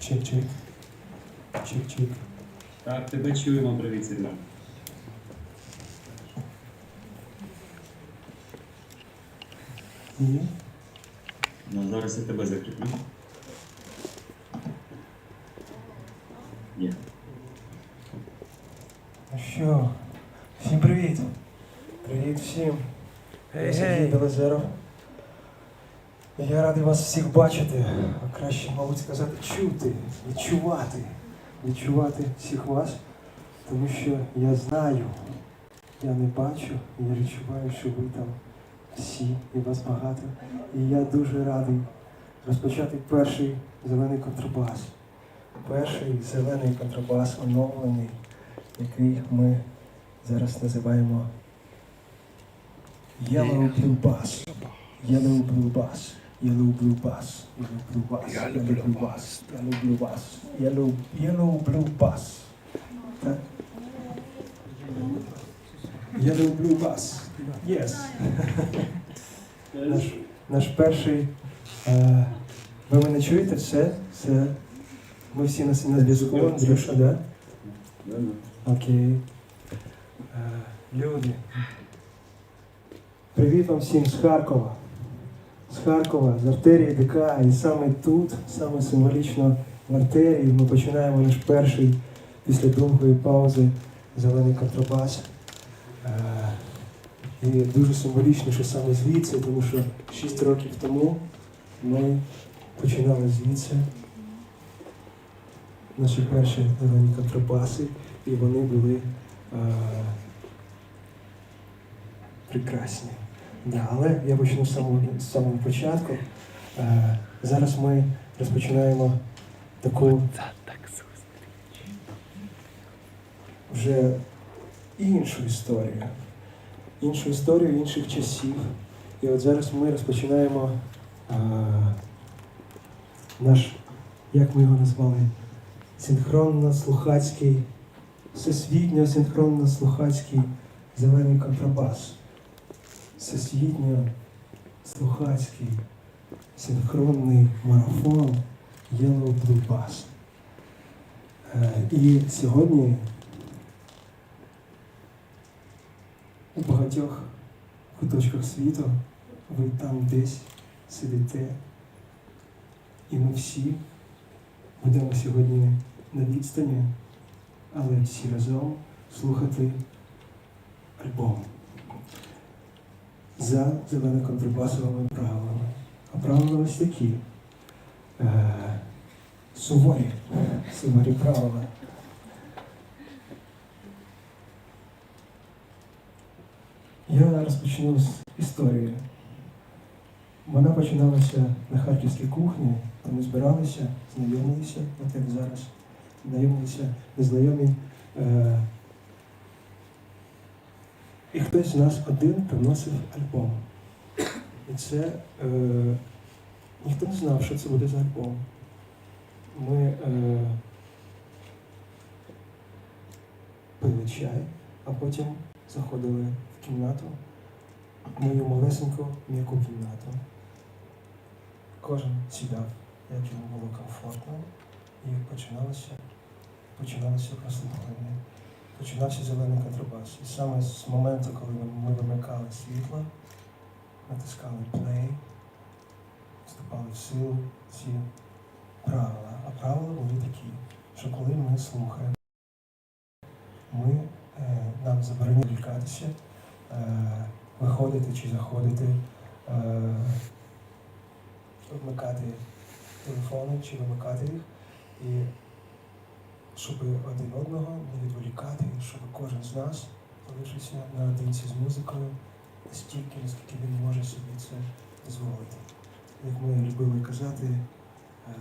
Чик-чик. Чик-чик. Так, тебе чуємо, привіт, Серега. Ні? Ну, зараз я тебе закріплю. Є. Ну що? Всім привіт! Привіт всім! Я Сергій Белозеров. Я радий вас всіх бачити, а краще, мабуть, сказати, чути, відчувати, відчувати всіх вас, тому що я знаю, я не бачу, я відчуваю, що ви там всі, і вас багато. І я дуже радий розпочати перший зелений контрабас. Перший зелений контрабас оновлений, який ми зараз називаємо Yellow Blue Bass. Yellow Blue Bass. Yellow Blue Bass. Yellow Blue Bass. Yellow Blue Bass. Yellow Blue Bass. Yellow, Yellow Blue Bass. Так? Yellow Blue Bass. Yes. Наш, наш перший. Е, ви мене чуєте? Все? Все. Ми всі на, на зв'язку, Андрюша, да? Окей. Е, Люди. Привіт вам всім з Харкова. З Харкова, з артерії ДК. І саме тут, саме символічно в артерії, ми починаємо наш перший після довгої паузи зелений контрабас. Е, І дуже символічно, що саме звідси, тому що 6 років тому ми починали звідси наші перші зелені контрабаси, і вони були е, прекрасні. Да, але я почну з самого, з самого початку. Е, зараз ми розпочинаємо таку вже іншу історію. Іншу історію інших часів. І от зараз ми розпочинаємо е, наш, як ми його назвали, синхронно-слухацький, всесвітньо синхронно-слухацький зелений контрабас. Всесвітньо слухацький синхронний марафон Yellow Blue Bass. Е, І сьогодні у багатьох куточках світу ви там десь сидите, і ми всі будемо сьогодні на відстані, але всі разом слухати альбом за зелено-контрабасовими правилами. А правила ось такі. Е, суворі, суворі правила. Я розпочну з історії. Вона починалася на харківській кухні, де ми збиралися, знайомилися, от як зараз, знайомилися незнайомі. І хтось з нас один приносив альбом. І це е, ніхто не знав, що це буде за альбом. Ми е, пили чай, а потім заходили в кімнату, мою малесеньку м'яку кімнату. Кожен сідав, як йому було комфортно, і починалося, починалося прослуховування. Починався зелений контрабас. І саме з моменту, коли ми вимикали світло, натискали play, вступали в силу ці правила. А правила були такі, що коли ми слухаємо, ми, е, нам заборонено лікатися, е, виходити чи заходити, е, вмикати телефони чи вимикати їх. І щоб один одного не відволікати, щоб кожен з нас залишився наодинці з музикою настільки, наскільки він може собі це дозволити. Як ми любили казати, е,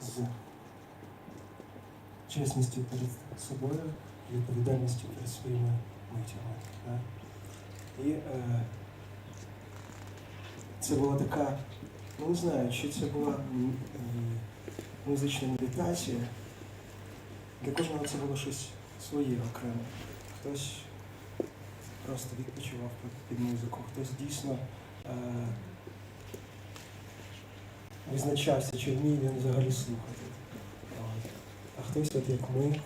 з чесністю перед собою і відповідальністю перед своїми митями. І е, це була така, ну не знаю, чи це була музична медитація, Для кожного це було щось своє окреме. Хтось просто відпочивав під, музику, хтось дійсно е, визначався, чи вміє він взагалі слухати. А хтось, от як ми, е,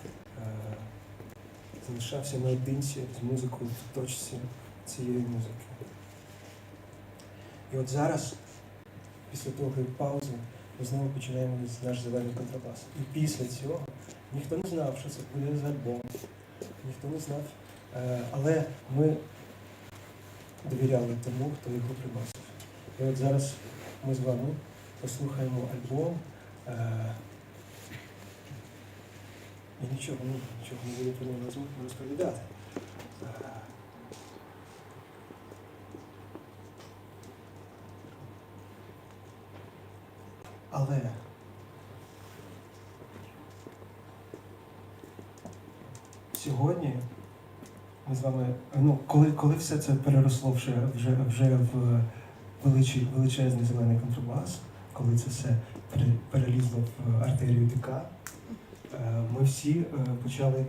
залишався наодинці з музикою в точці цієї музики. І от зараз, після довгої паузи, ми знову починаємо наш зелений контрабас. І після цього ніхто не знав, що це буде за альбом, ніхто не знав. Е, але ми довіряли тому, хто його приносив. І от зараз ми з вами послухаємо альбом. Е, і нічого, ну, нічого не буду про нього розповідати. Е, Але сьогодні ми з вами, ну, коли, коли все це переросло вже, вже, вже в величі, величезний зелений контрабас, коли це все перелізло в артерію ДК, е, ми всі е, почали,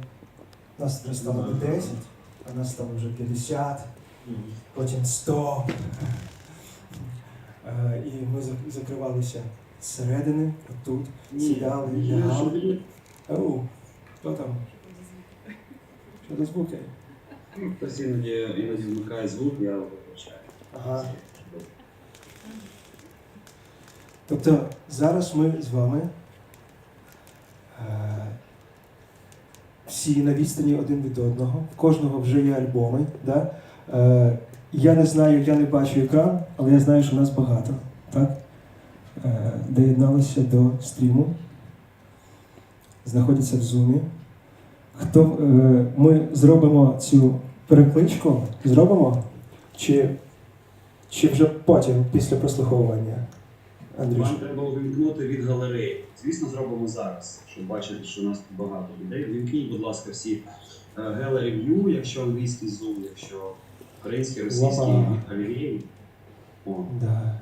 нас вже стало 10, а нас стало вже 50, потім 100. Е, І ми закривалися зсередини, отут, сідали, лягали. Хто там? До звуки? Ну, Хтось іноді, іноді вмикає звук, я його виключаю. Ага. Тобто зараз ми з вами е, всі на відстані один від одного, в кожного вже є альбоми. Да? Е, я не знаю, я не бачу екран, але я знаю, що нас багато. Так? Е, доєдналися до стріму, знаходяться в зумі. Хто, е, ми зробимо цю перекличку, зробимо? Чи чи вже потім, після прослуховування? Андрюш? Вам треба увімкнути від галереї. Звісно, зробимо зараз, щоб бачити, що у нас тут багато людей. Вімкніть, будь ласка, всі Gallery View, якщо англійський Zoom, якщо український, російський галереї. Да.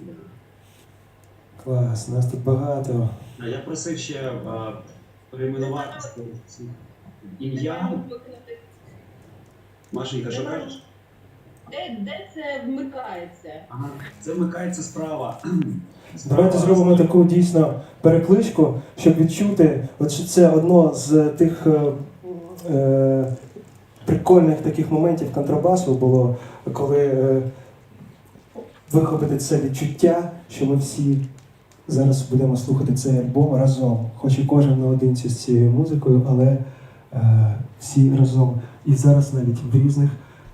да. Клас, нас тут багато. Я просив ще е, перейменувати ім'я. Машенька, що кажеш? Де, де це вмикається? Ага, це вмикається справа. Давайте зробимо таку дійсно перекличку, щоб відчути, от що це одно з тих е, е, прикольних таких моментів контрабасу було, коли е, вихопити це відчуття, що ми всі зараз будемо слухати цей альбом разом. Хоч і кожен наодинці з цією музикою, але е, всі разом. І зараз навіть в різних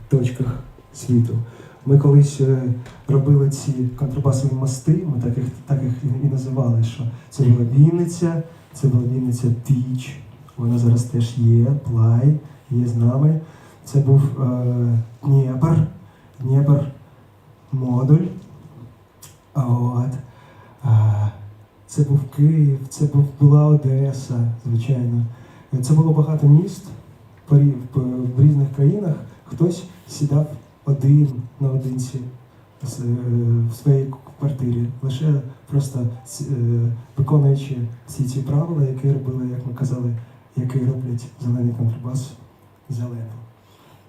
точках світу. Ми колись е, робили ці контрабасові мости, ми так їх, так їх і- називали, що це була Вінниця, це була Вінниця Тіч, вона зараз теж є, Плай, є з нами. Це був е, Дніпр, Дніпр модуль. От. Це був Київ, це була Одеса, звичайно. Це було багато міст в, в різних країнах. Хтось сідав один наодинці е, в своїй квартирі, лише просто е, виконуючи всі ці правила, які робили, як ми казали, які роблять зелений контрабас зеленим.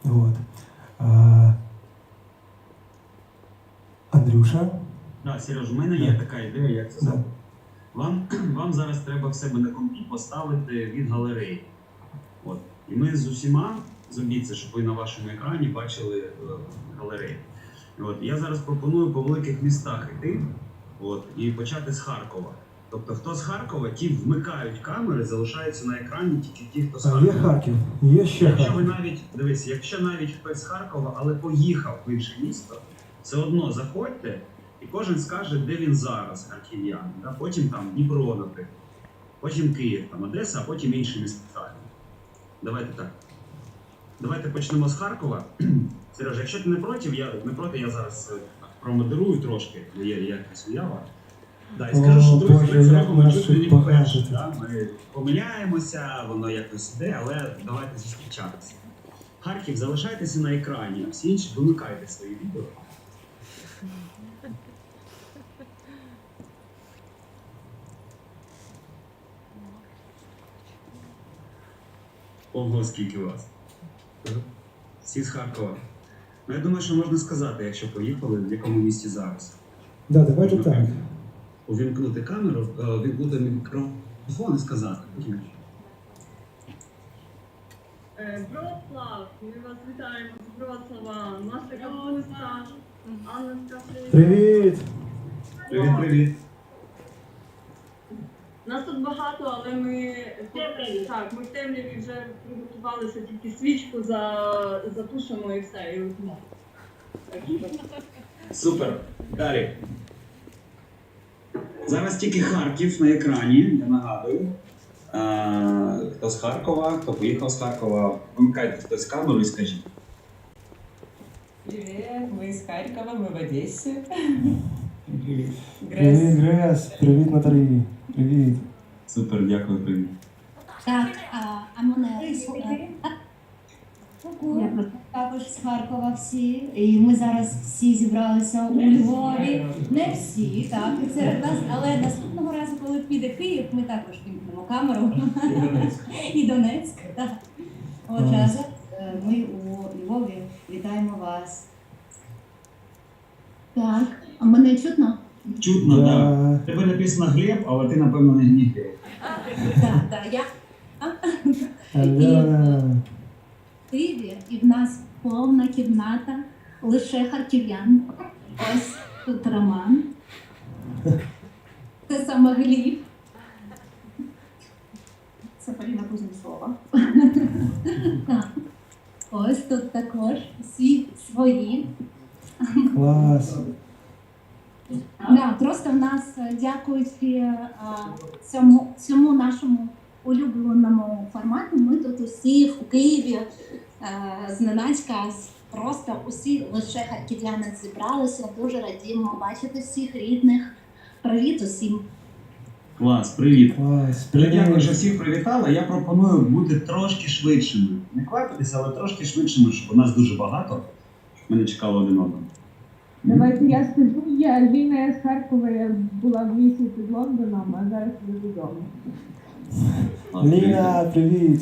От. Андрюша, Так, Сереж, у мене є така ідея, як це зробити. Вам, вам зараз треба в себе на компі поставити від галереї. От. І ми з усіма зробіть щоб ви на вашому екрані бачили е, галерею. От. Я зараз пропоную по великих містах йти от, і почати з Харкова. Тобто, хто з Харкова, ті вмикають камери, залишаються на екрані тільки ті, хто з а, є Харкова. Харків, є ще Якщо ви Харків. навіть дивись, якщо навіть хтось з Харкова, але поїхав в інше місто, все одно заходьте, і кожен скаже, де він зараз, харків'ян. Да? Потім там Дніпро, наприклад, потім Київ, там Одеса, а потім інші міста. Давайте так. Давайте почнемо з Харкова. Сережа, якщо ти не проти, я не проти, я зараз е, промодерую трошки, бо є якась уява. Да, і скажу, що друзі, ми це робимо багато вперше. Да? Ми помиляємося, воно якось іде, але давайте зустрічатися. Харків, залишайтеся на екрані, а всі інші вимикайте свої відео. Ого, скільки вас. Всі з Харкова. Ну, я думаю, що можна сказати, якщо поїхали, в якому місті зараз. Да, давайте так. Увімкнути камеру, е, увімкнути мікрофон і сказати. Е, Вроцлав, ми вас вітаємо з Вроцлава. Наша капуста. Анна скажи. Привіт! Привіт, привіт. Нас тут багато, але ми так, ми в темряві вже приготувалися тільки свічку за, затушимо і все, і. Так що Супер. Далі. Зараз тільки Харків на екрані, я нагадую. А, хто з Харкова, хто поїхав з Харкова, вимикайте хтось камеру і скажіть. Привет, мы из Харькова, мы в Одессе. Привіт, Грейс. Грес! Привіт, Наталі! Привіт! Супер, дякую, привіт. Так, а, а мене також з Харкова всі. І ми зараз всі зібралися у Львові. Не всі, так, серед нас, але наступного разу, коли піде Київ, ми також вімкнемо камеру. І Донецьк. Так. Отже, е, ми у Львові вітаємо вас. Так, а мене чутно? Чутно, так. Тебе написано Глеб, але ти, напевно, не не Глеб. Так, так, я Альона! Києві, і в нас повна кімната лише харків'ян. Ось тут Роман. Це саме Гліб. Це Поліна Кузнєцова. Так. Ось тут також всі свої. Клас! Да, просто в нас е, дякуючи а, цьому, цьому нашому улюбленому формату, ми тут усі в Києві е, зненацька просто усі лише харків'яни зібралися. Дуже радіємо бачити всіх рідних. Привіт усім. Клас, привіт. Дякую, що всіх привітали. Я пропоную бути трошки швидшими. Не квапитися, але трошки швидшими, щоб у нас дуже багато. Ми не чекали один одного. Давайте я скажу, я Ліна з Харкова, я була в місяць під Лондоном, а зараз я додому. Ліна, привіт!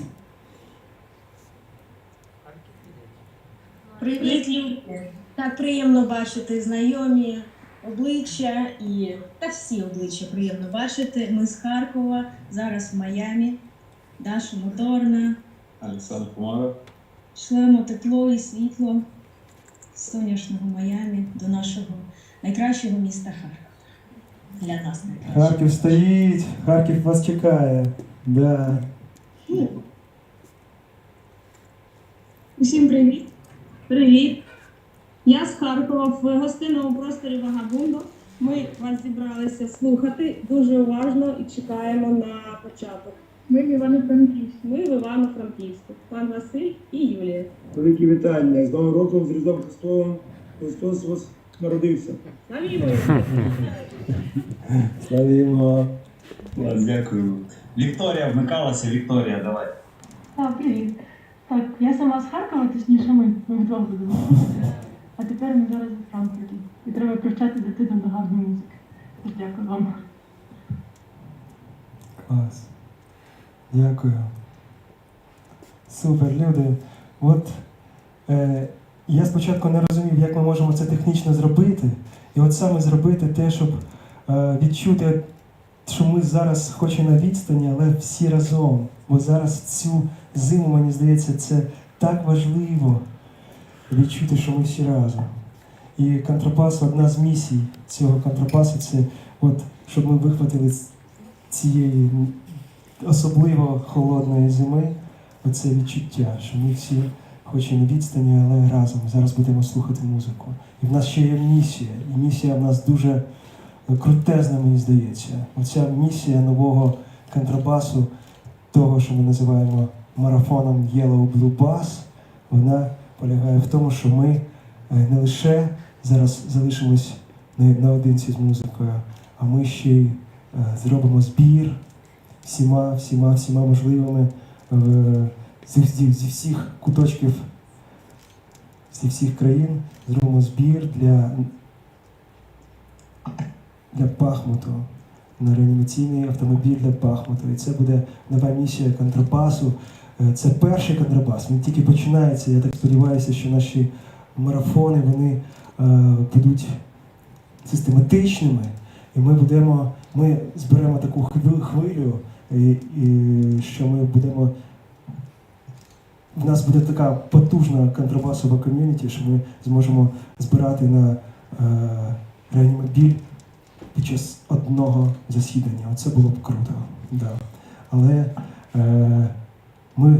Привіт, люди! Так приємно бачити знайомі обличчя і та всі обличчя приємно бачити. Ми з Харкова, зараз в Майамі. Даша Моторна. Олександр Помаров. Шлемо тепло і світло з сонячного Майамі до нашого найкращого міста Харкова. Для нас найкращого. Харків стоїть! Харків вас чекає! Да. Усім привіт! Привіт! Я з Харкова в гостинному просторі Вагабунду. Ми вас зібралися слухати дуже уважно і чекаємо на початок. Ми в Івано-Франківську. Ми в Івано-Франківську, пан Василь і Юлія. Великі вітання з Новим роком, з Різдвом Христовим. Христос вас народився. Навімо! Славімо! Дякую. Вікторія вмикалася. Вікторія, давай. Так, привіт. Так, я сама з Харкова, точніше ми, ми вдвох будемо. А тепер ми зараз у Франкфурті. І треба привчати дитину до гарної музики. Дякую вам. Клас. Дякую. Супер, люди. От е, я спочатку не розумів, як ми можемо це технічно зробити. І от саме зробити те, щоб е, відчути, що ми зараз хоч і на відстані, але всі разом. Бо зараз цю зиму, мені здається, це так важливо відчути, що ми всі разом. І контрабас одна з місій цього контрабасу це от, щоб ми вихватили цієї особливо холодної зими оце відчуття, що ми всі, хоч і на відстані, але разом зараз будемо слухати музику. І в нас ще є місія. І місія в нас дуже крутезна, мені здається. Оця місія нового контрабасу, того, що ми називаємо марафоном Yellow Blue Bass, вона полягає в тому, що ми е, не лише зараз залишимось наодинці з музикою, а ми ще й е, зробимо збір всіма, всіма, всіма можливими е, зі, зі, всіх куточків, зі всіх країн зробимо збір для, для Бахмуту, на реанімаційний автомобіль для Бахмуту. І це буде нова місія контрабасу. Е, Це перший контрабас. Він тільки починається. Я так сподіваюся, що наші марафони вони е, будуть систематичними, і ми будемо, ми зберемо таку хвилю і, і що ми будемо. В нас буде така потужна контрабасова ком'юніті, що ми зможемо збирати на е, реанімобіль під час одного засідання. Оце було б круто. Да. Але е, ми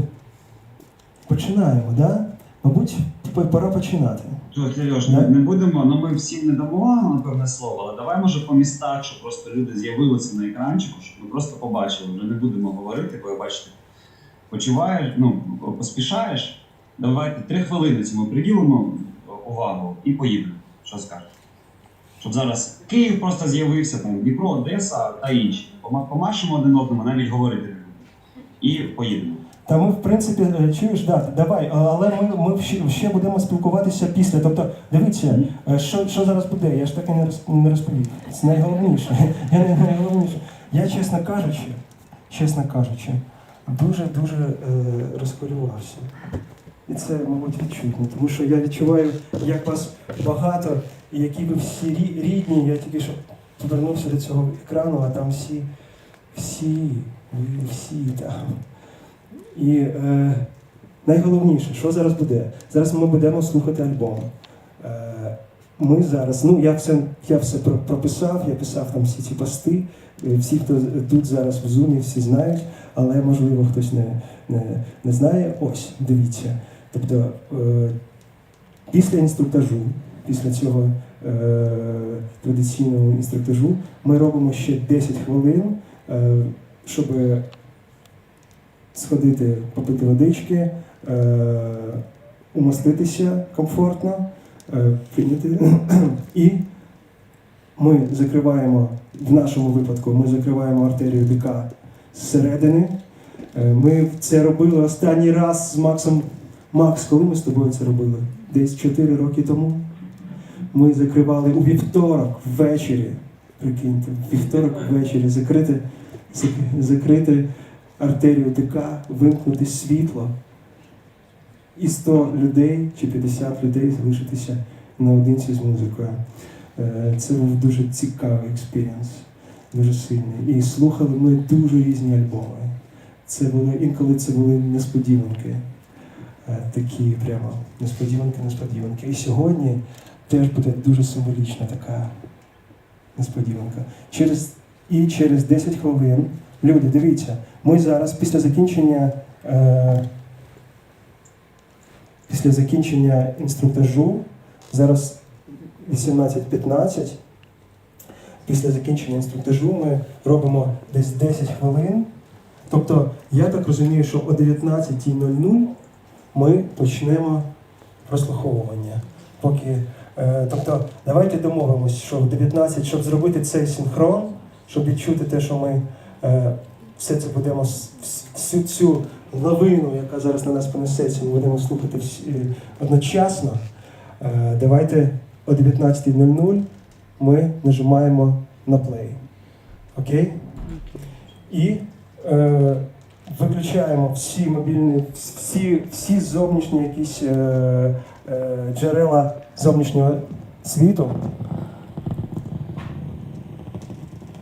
починаємо, да? Мабуть, пора починати. То, Сереж, Да? не, будемо, ну ми всім не дамо напевне слово, але давай може по містах, щоб просто люди з'явилися на екранчику, щоб ми просто побачили. Вже не будемо говорити, бо я бачите, почуваєш, ну поспішаєш. Давайте три хвилини цьому приділимо увагу і поїдемо. Що скажеш? Щоб зараз Київ просто з'явився, там Дніпро, Одеса та інші. Пома- Помашемо один одному, навіть говорити не будемо. І поїдемо. Та ми, в принципі, е, чуєш, да, давай, але ми, ми ще, будемо спілкуватися після. Тобто, дивіться, е, що, що зараз буде, я ж так і не, розповів. Це найголовніше. Я найголовніше. Я, чесно кажучи, чесно кажучи, дуже-дуже е, розхвилювався. І це, мабуть, відчутно, тому що я відчуваю, як вас багато, і які ви всі рі- рідні. Я тільки що повернувся до цього екрану, а там всі, всі, всі там. І е, найголовніше, що зараз буде? Зараз ми будемо слухати альбом. Е, ми зараз, ну я все, я все про- прописав, я писав там всі ці пости. Е, Всі, хто тут зараз в зумі, всі знають, але можливо хтось не, не, не знає. Ось, дивіться. Тобто е, після інструктажу, після цього е, традиційного інструктажу, ми робимо ще 10 хвилин, е, щоб сходити, попити водички, е, умоститися комфортно, е, прийняти. І ми закриваємо, в нашому випадку, ми закриваємо артерію ДК зсередини. Е, Ми це робили останній раз з Максом. Макс, коли ми з тобою це робили? Десь 4 роки тому. Ми закривали у вівторок ввечері. Прикиньте, вівторок ввечері закрити, зак- закрити артерію ДК, вимкнути світло. І 100 людей чи 50 людей залишитися наодинці з музикою. Е, Це був дуже цікавий експірієнс, дуже сильний. І слухали ми дуже різні альбоми. Це були інколи це були несподіванки. Е, Такі прямо несподіванки, несподіванки. І сьогодні теж буде дуже символічна така несподіванка. Через, і через 10 хвилин, люди, дивіться, ми зараз після закінчення. Е, після закінчення інструктажу, зараз 18.15, після закінчення інструктажу ми робимо десь 10 хвилин. Тобто, я так розумію, що о 19.00 ми почнемо прослуховування. Поки, е, тобто, давайте домовимося, що в 19, щоб зробити цей синхрон, щоб відчути те, що ми все це будемо всю цю лавину, яка зараз на нас понесеться, ми будемо слухати всі, е, одночасно. Е, Давайте о 19.00 ми нажимаємо на плей. Окей? І е, виключаємо всі мобільні, всі, всі зовнішні якісь е, е, джерела зовнішнього світу.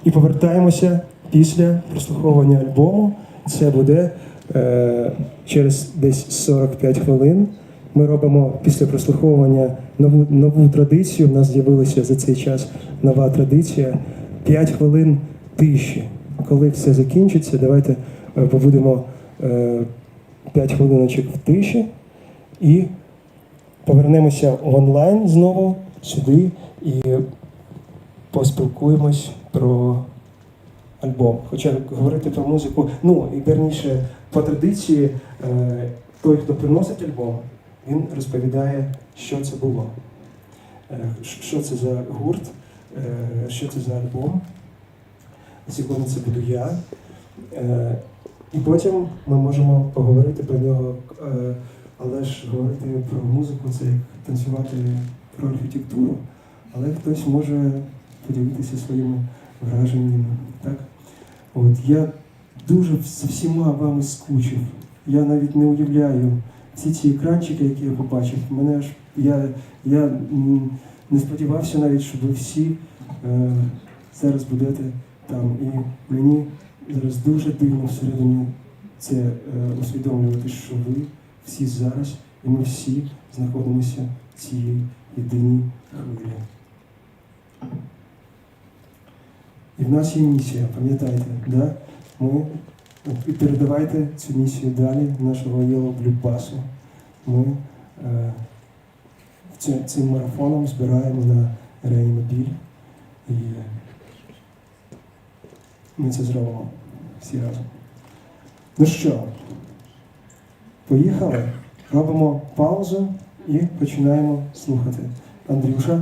І повертаємося після прослуховування альбому. Це буде е, через десь 45 хвилин. Ми робимо після прослуховування нову, нову традицію. У нас з'явилася за цей час нова традиція. 5 хвилин тиші. Коли все закінчиться, давайте е, побудемо е, 5 хвилиночок в тиші і повернемося онлайн знову сюди і поспілкуємось про альбом. Хоча говорити про музику, ну і верніше по традиції, е, той, хто приносить альбом, він розповідає, що це було, Е, що це за гурт, е, що це за альбом. Сьогодні це буду я. І потім ми можемо поговорити про нього, але ж говорити про музику це як танцювати про архітектуру, але хтось може поділитися своїми враженнями. Так? От, я дуже з всіма вами скучив. Я навіть не уявляю всі ці екранчики, які я побачив. Мене аж я, я не сподівався навіть, що ви всі е, зараз будете там. І мені зараз дуже дивно всередині це е, усвідомлювати, що ви всі зараз, і ми всі знаходимося в цій єдиній хвилі. І в нас є місія, пам'ятайте, да? ми передавайте цю місію далі нашого Blue Ми е, ці- цим марафоном збираємо на реанімобіль. І ми це зробимо всі разом. Ну що, поїхали? Робимо паузу і починаємо слухати. Андрюша.